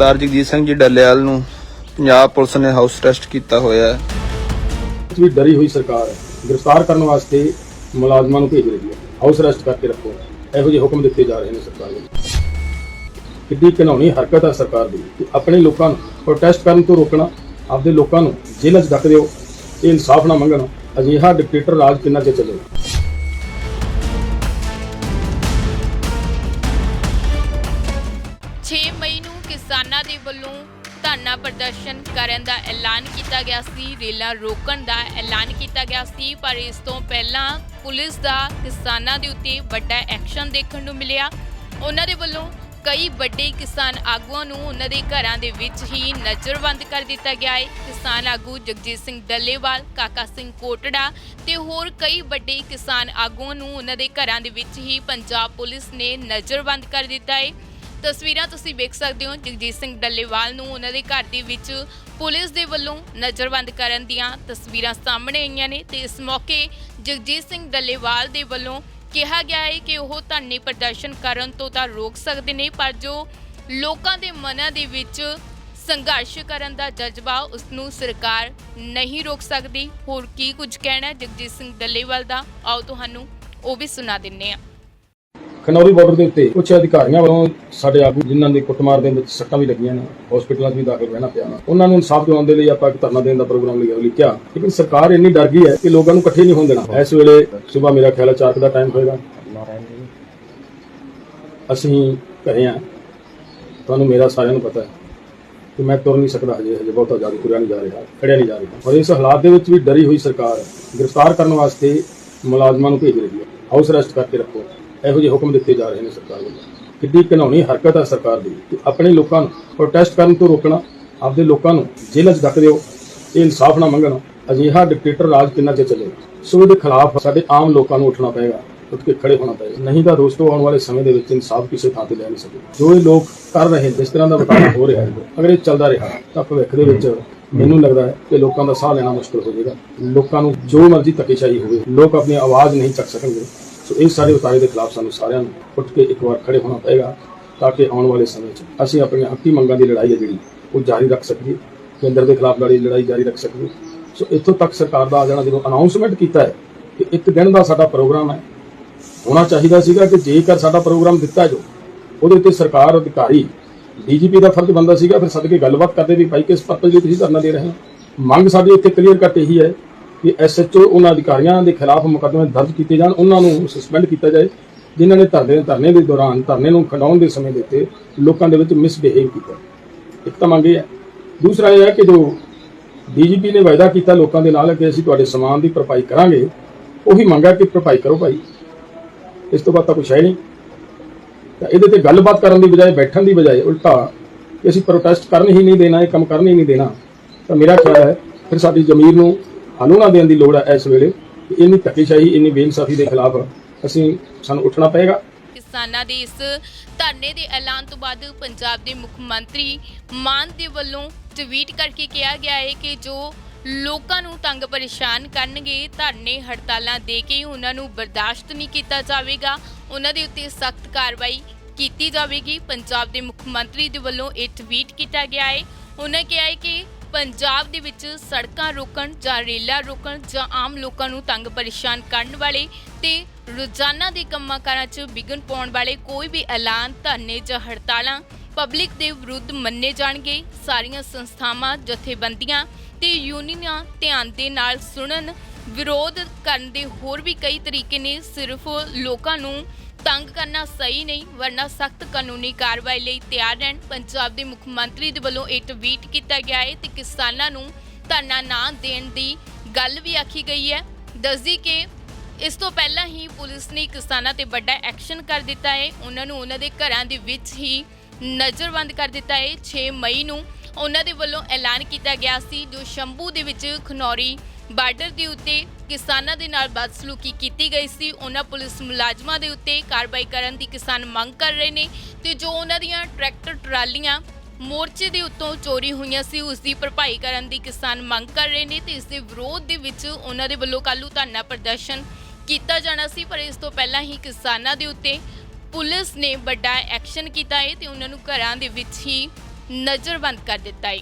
ਸਰਦਾਰ ਜਗਜੀਤ ਸਿੰਘ ਜੀ ਡੱਲੇਵਾਲ ਨੂੰ ਪੰਜਾਬ ਪੁਲਿਸ ਨੇ house arrest ਕੀਤਾ ਹੋਇਆ ਹੈ। ਵੀ ਡਰੀ ਹੋਈ ਸਰਕਾਰ ਹੈ ਗ੍ਰਿਫਤਾਰ ਕਰਨ ਵਾਸਤੇ ਮੁਲਾਜ਼ਮਾਂ ਨੂੰ ਭੇਜ ਰਹੀ ਹੈ। ਹਾਊਸ ਅਰੈਸਟ ਕਰਕੇ ਰੱਖੋ। ਇਹੋ ਜਿਹੇ ਹੁਕਮ ਦਿੱਤੇ ਜਾ ਰਹੇ ਨੇ ਸਰਕਾਰ ਵੱਲੋਂ ਕਿੱਡੀ ਘਿਨਾਉਣੀ ਹਰਕਤ ਹੈ ਸਰਕਾਰ ਦੀ ਕਿ ਆਪਣੇ ਲੋਕਾਂ ਨੂੰ ਪ੍ਰੋਟੈਸਟ ਕਰਨ ਤੋਂ ਰੋਕਣਾ, ਆਪਦੇ ਲੋਕਾਂ ਨੂੰ ਜੇਲ੍ਹ 'ਚ ਡੱਕ ਦਿਓ, ਇਹ ਇਨਸਾਫ ਨਾ ਮੰਗਣ, ਅਜਿਹਾ ਡਿਕਟੇਟਰ ਰਾਜ ਕਿੰਨਾ ਚਿਰ ਚੱਲੇਗਾ? ਕਿਸਾਨਾਂ ਦੇ ਵੱਲੋਂ ਧਰਨਾ ਪ੍ਰਦਰਸ਼ਨ ਕਰਨ ਦਾ ਐਲਾਨ ਕੀਤਾ ਗਿਆ ਸੀ। ਰੇਲਾਂ ਰੋਕਣ ਦਾ ਐਲਾਨ ਕੀਤਾ ਗਿਆ ਸੀ, ਪਰ ਇਸ ਤੋਂ ਪਹਿਲਾਂ ਪੁਲਿਸ ਦਾ ਕਿਸਾਨਾਂ ਦੇ ਉੱਤੇ ਵੱਡਾ ਐਕਸ਼ਨ ਦੇਖਣ ਨੂੰ ਮਿਲਿਆ। ਉਹਨਾਂ ਦੇ ਵੱਲੋਂ ਕਈ ਵੱਡੇ ਕਿਸਾਨ ਆਗੂਆਂ ਨੂੰ ਉਹਨਾਂ ਦੇ ਘਰਾਂ ਦੇ ਵਿੱਚ ਹੀ ਨਜ਼ਰਬੰਦ ਕਰ ਦਿੱਤਾ ਗਿਆ ਹੈ। ਕਿਸਾਨ ਆਗੂ ਜਗਜੀਤ ਸਿੰਘ ਡੱਲੇਵਾਲ, ਕਾਕਾ ਸਿੰਘ ਕੋਟੜਾ ਤੇ ਹੋਰ ਕਈ ਵੱਡੇ ਕਿਸਾਨ ਆਗੂਆਂ ਨੂੰ ਉਹਨਾਂ ਦੇ ਘਰਾਂ ਦੇ ਵਿੱਚ ਹੀ ਪੰਜਾਬ ਪੁਲਿਸ ਨੇ ਨਜ਼ਰਬੰਦ ਕਰ ਦਿੱਤਾ ਹੈ। ਤਸਵੀਰਾਂ ਤੁਸੀਂ ਵੇਖ ਸਕਦੇ ਹੋ ਜਗਜੀਤ ਸਿੰਘ ਡੱਲੇਵਾਲ ਨੂੰ ਉਹਨਾਂ ਦੇ ਘਰ ਦੇ ਵਿੱਚ ਪੁਲਿਸ ਦੇ ਵੱਲੋਂ ਨਜ਼ਰਬੰਦ ਕਰਨ ਦੀਆਂ ਤਸਵੀਰਾਂ ਸਾਹਮਣੇ ਆਈਆਂ ਨੇ ਤੇ ਇਸ ਮੌਕੇ ਜਗਜੀਤ ਸਿੰਘ ਡੱਲੇਵਾਲ ਦੇ ਵੱਲੋਂ ਕਿਹਾ ਗਿਆ ਹੈ ਕਿ ਉਹ ਧਰਨੇ ਪ੍ਰਦਰਸ਼ਨ ਕਰਨ ਤੋਂ ਤਾਂ ਰੋਕ ਸਕਦੇ ਨੇ, ਪਰ ਜੋ ਲੋਕਾਂ ਦੇ ਮਨਾਂ ਦੇ ਵਿੱਚ ਸੰਘਰਸ਼ ਕਰਨ ਦਾ ਜਜ਼ਬਾ ਉਸ ਨੂੰ ਸਰਕਾਰ ਨਹੀਂ ਰੋਕ ਸਕਦੀ। ਹੋਰ ਕੀ ਕੁਝ ਕਹਿਣਾ ਜਗਜੀਤ ਸਿੰਘ ਡੱਲੇਵਾਲ ਦਾ। ਆਓ ਤੁਹਾਨੂੰ ਉਹ ਵੀ ਸੁਣਾ ਦਿੰਨੇ ਆ ਖਨੌਰੀ ਬਾਰਡਰ ਦੇ ਉੱਤੇ ਕੁਝ ਅਧਿਕਾਰੀਆਂ ਵੱਲੋਂ ਸਾਡੇ ਆਗੂ ਜਿਨ੍ਹਾਂ ਦੇ ਕੁੱਟਮਾਰ ਦੇ ਵਿੱਚ ਸੱਟਾਂ ਵੀ ਲੱਗੀਆਂ ਨੇ ਹਸਪੀਟਲਾਂ 'ਚ ਵੀ ਦਾਖਲ ਰਹਿਣਾ ਪਿਆ ਉਹਨਾਂ ਨੂੰ ਇਨਸਾਫ ਦਿਵਾਉਣ ਦੇ ਲਈ ਆਪਾਂ ਇੱਕ ਧਰਨਾ ਦੇਣ ਦਾ ਪ੍ਰੋਗਰਾਮ ਲਿਆ ਲਿਖਿਆ। ਲੇਕਿਨ ਸਰਕਾਰ ਇੰਨੀ ਡਰ ਗਈ ਹੈ ਕਿ ਲੋਕਾਂ ਨੂੰ ਇਕੱਠੇ ਨਹੀਂ ਹੋਣ ਦੇਣਾ। ਇਸ ਵੇਲੇ ਸਵੇਰ ਮੇਰਾ ਖਿਆਲ ਹੈ 4 ਦਾ ਟਾਈਮ ਹੋਏਗਾ। ਅਸੀਂ ਘਰੇ ਆ ਤੁਹਾਨੂੰ ਮੇਰਾ ਸਾਰਿਆਂ ਨੂੰ ਪਤਾ ਹੈ ਕਿ ਮੈਂ ਤੁਰ ਨਹੀਂ ਸਕਦਾ ਹਜੇ ਹਜੇ ਬਹੁਤਾ ਜ਼ਿਆਦਾ ਤੁਰਿਆ ਨਹੀਂ ਜਾ ਰਿਹਾ, ਖੜਿਆ ਨਹੀਂ ਜਾ ਰਿਹਾ। ਔਰ ਇਸ ਹਾਲਾਤ ਦੇ ਵਿੱਚ ਵੀ ਡਰੀ ਹੋਈ ਸਰਕਾਰ ਗ੍ਰਿਫਤਾਰ ਕਰਨ ਵਾਸਤੇ ਮੁਲਾਜ਼ਮਾਂ ਨੂੰ ਭੇਜ ਰਹੀ ਹੈ। ਹਾਊਸ ਅਰੈਸਟ ਕਰਕੇ ਰੱਖੋ। ਇਹੋ ਜਿਹੇ ਹੁਕਮ ਦਿੱਤੇ ਜਾ ਰਹੇ ਨੇ ਸਰਕਾਰ ਵੱਲੋਂ। ਕਿੱਡੀ ਘਿਨਾਉਣੀ ਹਰਕਤ ਹੈ ਸਰਕਾਰ ਦੀ ਕਿ ਆਪਣੇ ਲੋਕਾਂ ਨੂੰ ਪ੍ਰੋਟੈਸਟ ਕਰਨ ਤੋਂ ਰੋਕਣਾ, ਆਪਦੇ ਲੋਕਾਂ ਨੂੰ ਜੇਲ੍ਹ 'ਚ ਡੱਕ ਦਿਓ, ਇਹ ਇਨਸਾਫ ਨਾ ਮੰਗਣ, ਅਜਿਹਾ ਡਿਕਟੇਟਰ ਰਾਜ ਕਿੰਨਾ ਚਿਰ ਚੱਲੇਗਾ? ਸੋ ਇਹਦੇ ਖਿਲਾਫ ਸਾਡੇ ਆਮ ਲੋਕਾਂ ਨੂੰ ਉੱਠਣਾ ਪਏਗਾ, ਉੱਠ ਕੇ ਖੜੇ ਹੋਣਾ ਪਏਗਾ। ਨਹੀਂ ਤਾਂ ਦੋਸਤੋ ਆਉਣ ਵਾਲੇ ਸਮੇਂ ਦੇ ਵਿੱਚ ਇਨਸਾਫ ਕਿਸੇ ਥਾਂ ਤੇ ਲੈ ਨਹੀਂ ਸਕੇ ਜੋ ਇਹ ਲੋਕ ਕਰ ਰਹੇ ਜਿਸ ਤਰ੍ਹਾਂ ਦਾ ਵਰਤਾਰਾ ਹੋ ਰਿਹਾ ਹੈ, ਅਗਰ ਇਹ ਚੱਲਦਾ ਰਿਹਾ, ਤਾਂ ਭਵਿੱਖ ਦੇ ਵਿੱਚ ਮੈਨੂੰ ਲੱਗਦਾ ਹੈ ਕਿ ਲੋਕਾਂ ਦਾ ਸਾਹ ਲੈਣਾ ਮੁਸ਼ਕਲ ਹੋ ਜਾਏਗਾ। ਲੋਕਾਂ ਨੂੰ ਜੋ ਮਰਜ਼ੀ ਧੱਕੇਸ਼ਾਹੀ ਹੋਵੇ, ਲੋਕ ਆਪਣੀ ਆਵਾਜ਼ ਨਹੀਂ ਚੱਕ ਸਕਣਗੇ। ਸੋ ਇਹ ਸਾਰੇ ਉਤਾਰੇ ਦੇ ਖਿਲਾਫ ਸਾਨੂੰ ਸਾਰਿਆਂ ਨੂੰ ਉੱਠ ਕੇ ਇੱਕ ਵਾਰ ਖੜੇ ਹੋਣਾ ਪਏਗਾ ਤਾਂ ਕਿ ਆਉਣ ਵਾਲੇ ਸਮੇਂ 'ਚ ਅਸੀਂ ਆਪਣੀਆਂ ਹੱਕੀ ਮੰਗਾਂ ਦੀ ਲੜਾਈ ਹੈ ਜਿਹੜੀ, ਉਹ ਜਾਰੀ ਰੱਖ ਸਕੀਏ, ਕੇਂਦਰ ਦੇ ਖਿਲਾਫ ਲੜੀ ਲੜਾਈ ਜਾਰੀ ਰੱਖ ਸਕੀਏ। ਸੋ ਇੱਥੋਂ ਤੱਕ ਸਰਕਾਰ ਦਾ ਆ ਜਾਣਾ ਜਦੋਂ ਅਨਾਉਂਸਮੈਂਟ ਕੀਤਾ ਹੈ ਕਿ ਇੱਕ ਦਿਨ ਦਾ ਸਾਡਾ ਪ੍ਰੋਗਰਾਮ ਹੈ, ਹੋਣਾ ਚਾਹੀਦਾ ਸੀਗਾ ਕਿ ਜੇਕਰ ਸਾਡਾ ਪ੍ਰੋਗਰਾਮ ਦਿੱਤਾ ਜੋ ਉਹਦੇ ਉੱਤੇ ਸਰਕਾਰ ਅਧਿਕਾਰੀ, ਡੀਜੀਪੀ ਦਾ ਫਰਜ਼ ਬੰਦਾ ਸੀਗਾ, ਫਿਰ ਸੱਦ ਕੇ ਗੱਲਬਾਤ ਕਰਦੇ ਵੀ ਭਾਈ ਕਿਸ ਪਰਪਸ ਲਈ ਤੁਸੀਂ ਧਰਨਾ ਦੇ ਰਹੇ ਹੋ? ਮੰਗ ਸਾਡੀ ਇੱਥੇ ਕਲੀਅਰ ਕੱਟ ਇਹੀ ਹੈ। ਕਿ ਐਸਐਚਓ ਉਹਨਾਂ ਅਧਿਕਾਰੀਆਂ ਦੇ ਖਿਲਾਫ ਮੁਕੱਦਮੇ ਦਰਜ ਕੀਤੇ ਜਾਣ, ਉਹਨਾਂ ਨੂੰ ਸਸਪੈਂਡ ਕੀਤਾ ਜਾਏ, ਜਿਨ੍ਹਾਂ ਨੇ ਧਰਨੇ ਧਰਨੇ ਦੇ ਦੌਰਾਨ ਧਰਨੇ ਨੂੰ ਖੰਡਾਉਣ ਦੇ ਸਮੇਂ ਦੇ ਉੱਤੇ ਲੋਕਾਂ ਦੇ ਵਿੱਚ ਮਿਸਬਿਹੇਵ ਕੀਤਾ। ਇੱਕ ਤਾਂ ਮੰਗ ਇਹ ਹੈ। ਦੂਸਰਾ ਇਹ ਹੈ ਕਿ ਜੋ ਡੀਜੀਪੀ ਨੇ ਵਾਅਦਾ ਕੀਤਾ ਲੋਕਾਂ ਦੇ ਨਾਲ ਕਿ ਅਸੀਂ ਤੁਹਾਡੇ ਸਮਾਨ ਦੀ ਭਰਪਾਈ ਕਰਾਂਗੇ, ਉਹੀ ਮੰਗਾ ਕਿ ਭਰਪਾਈ ਕਰੋ ਭਾਈ। ਇਸ ਤੋਂ ਬਾਅਦ ਤਾਂ ਕੁਛ ਹੈ ਨਹੀਂ। ਤਾਂ ਇਹਦੇ ਤੇ ਗੱਲਬਾਤ ਕਰਨ ਦੀ ਬਜਾਏ, ਬੈਠਣ ਦੀ ਬਜਾਏ ਉਲਟਾ ਕਿ ਅਸੀਂ ਪ੍ਰੋਟੈਸਟ ਕਰਨ ਹੀ ਨਹੀਂ ਦੇਣਾ, ਇਹ ਕੰਮ ਕਰਨ ਹੀ ਨਹੀਂ ਦੇਣਾ। ਤਾਂ ਮੇਰਾ ਖਿਆਲ ਹੈ, ਫਿਰ ਸਾਡੀ ਜ਼ਮੀਰ ਨੂੰ ਹਨੂਣਾ ਦੇਣ ਦੀ ਲੋੜ ਹੈ ਇਸ ਵੇਲੇ। ਇੰਨੀ ਧੱਕੇਸ਼ਾਹੀ, ਇੰਨੀ ਬੇਇਨਸਾਫੀ ਦੇ ਖਿਲਾਫ ਅਸੀਂ ਸਾਨੂੰ ਉੱਠਣਾ ਪਏਗਾ। ਕਿਸਾਨਾਂ ਦੇ ਇਸ ਧਰਨੇ ਦੇ ਐਲਾਨ ਤੋਂ ਬਾਅਦ ਪੰਜਾਬ ਦੇ ਮੁੱਖ ਮੰਤਰੀ ਮਾਨ ਦੇ ਵੱਲੋਂ ਟਵੀਟ ਕਰਕੇ ਕਿਹਾ ਗਿਆ ਹੈ ਕਿ ਜੋ ਲੋਕਾਂ ਨੂੰ ਤੰਗ ਪਰੇਸ਼ਾਨ ਕਰਨਗੇ, ਧਰਨੇ ਹੜਤਾਲਾਂ ਦੇ ਕੇ ਉਹਨਾਂ ਨੂੰ ਬਰਦਾਸ਼ਤ ਨਹੀਂ ਕੀਤਾ ਜਾਵੇਗਾ। ਉਹਨਾਂ ਦੇ ਉੱਤੇ ਸਖਤ ਕਾਰਵਾਈ ਕੀਤੀ ਜਾਵੇਗੀ। ਪੰਜਾਬ ਦੇ ਮੁੱਖ ਮੰਤਰੀ ਦੇ ਵੱਲੋਂ ਇਹ ਟਵੀਟ ਕੀਤਾ ਗਿਆ ਹੈ। ਉਹਨਾਂ ਕਿਹਾ ਹੈ ਕਿ ਪੰਜਾਬ ਦੇ ਵਿੱਚ ਸੜਕਾਂ ਰੋਕਣ ਜਾਂ ਰੇਲਾਂ ਰੋਕਣ ਜਾਂ ਆਮ ਲੋਕਾਂ ਨੂੰ ਤੰਗ ਪਰੇਸ਼ਾਨ ਕਰਨ ਵਾਲੇ ਤੇ ਰੋਜ਼ਾਨਾ ਦੇ ਕੰਮਾਂ ਕਾਰਾਂ 'ਚ ਵਿਘਨ ਪਾਉਣ ਵਾਲੇ ਕੋਈ ਵੀ ਐਲਾਨ, ਧਰਨੇ ਜਾਂ ਹੜਤਾਲਾਂ ਪਬਲਿਕ ਦੇ ਵਿਰੁੱਧ ਮੰਨੇ ਜਾਣਗੇ। ਸਾਰੀਆਂ ਸੰਸਥਾਵਾਂ, ਜਥੇਬੰਦੀਆਂ ਤੇ ਯੂਨੀਅਨਾਂ ਧਿਆਨ ਦੇ ਨਾਲ ਸੁਣਨ, ਵਿਰੋਧ ਕਰਨ ਦੇ ਹੋਰ ਵੀ ਕਈ ਤਰੀਕੇ ਨੇ। ਸਿਰਫ ਲੋਕਾਂ ਨੂੰ ਤੰਗ ਕਰਨਾ ਸਹੀ ਨਹੀਂ, ਵਰਨਾ ਸਖਤ ਕਾਨੂੰਨੀ ਕਾਰਵਾਈ ਲਈ ਤਿਆਰ ਰਹਿਣ। ਪੰਜਾਬ ਦੇ ਮੁੱਖ ਮੰਤਰੀ ਦੇ ਵੱਲੋਂ ਇਹ ਟਵੀਟ ਕੀਤਾ ਗਿਆ ਹੈ ਤੇ ਕਿਸਾਨਾਂ ਨੂੰ ਧਰਨਾ ਨਾ ਦੇਣ ਦੀ ਗੱਲ ਵੀ ਆਖੀ ਗਈ ਹੈ। ਦੱਸਦੀ ਕਿ ਇਸ ਤੋਂ ਪਹਿਲਾਂ ਹੀ ਪੁਲਿਸ ਨੇ ਕਿਸਾਨਾਂ ਤੇ ਵੱਡਾ ਐਕਸ਼ਨ ਕਰ ਦਿੱਤਾ ਹੈ। ਉਹਨਾਂ ਨੂੰ ਉਹਨਾਂ ਦੇ ਘਰਾਂ ਦੇ ਵਿੱਚ ਹੀ ਨਜ਼ਰਬੰਦ ਕਰ ਦਿੱਤਾ ਹੈ। 6 ਮਈ ਨੂੰ ਉਹਨਾਂ ਦੇ ਵੱਲੋਂ ਐਲਾਨ ਕੀਤਾ ਗਿਆ ਸੀ, ਜੋ ਸ਼ੰਭੂ ਦੇ ਵਿੱਚ ਖਨੌਰੀ ਬਾਰਡਰ ਦੇ ਉੱਤੇ ਕਿਸਾਨਾਂ ਦੇ ਨਾਲ ਬਦਸਲੂਕੀ ਕੀਤੀ ਗਈ ਸੀ। ਉਹਨਾਂ ਪੁਲਿਸ ਮੁਲਾਜ਼ਮਾਂ ਦੇ ਉੱਤੇ ਕਾਰਵਾਈ ਕਰਨ ਦੀ ਕਿਸਾਨ ਮੰਗ ਕਰ ਰਹੇ ਨੇ ਤੇ ਜੋ ਉਹਨਾਂ ਦੀਆਂ ਟਰੈਕਟਰ, ਟਰਾਲੀਆਂ ਮੋਰਚੇ ਦੇ ਉੱਤੋਂ ਚੋਰੀ ਹੋਈਆਂ ਸੀ, ਉਸ ਦੀ ਭਰਪਾਈ ਕਰਨ ਦੀ ਕਿਸਾਨ ਮੰਗ ਕਰ ਰਹੇ ਨੇ ਤੇ ਇਸ ਦੇ ਵਿਰੋਧ ਦੇ ਵਿੱਚ ਉਹਨਾਂ ਦੇ ਵੱਲੋਂ ਕੱਲ੍ਹ ਨੂੰ ਧਰਨਾ ਪ੍ਰਦਰਸ਼ਨ ਕੀਤਾ ਜਾਣਾ ਸੀ, ਪਰ ਇਸ ਤੋਂ ਪਹਿਲਾਂ ਹੀ ਕਿਸਾਨਾਂ ਦੇ ਉੱਤੇ ਪੁਲਿਸ ਨੇ ਵੱਡਾ ਐਕਸ਼ਨ ਕੀਤਾ ਹੈ ਤੇ ਉਹਨਾਂ ਨੂੰ ਘਰਾਂ ਦੇ ਵਿੱਚ ਹੀ ਨਜ਼ਰਬੰਦ ਕਰ ਦਿੱਤਾ ਹੈ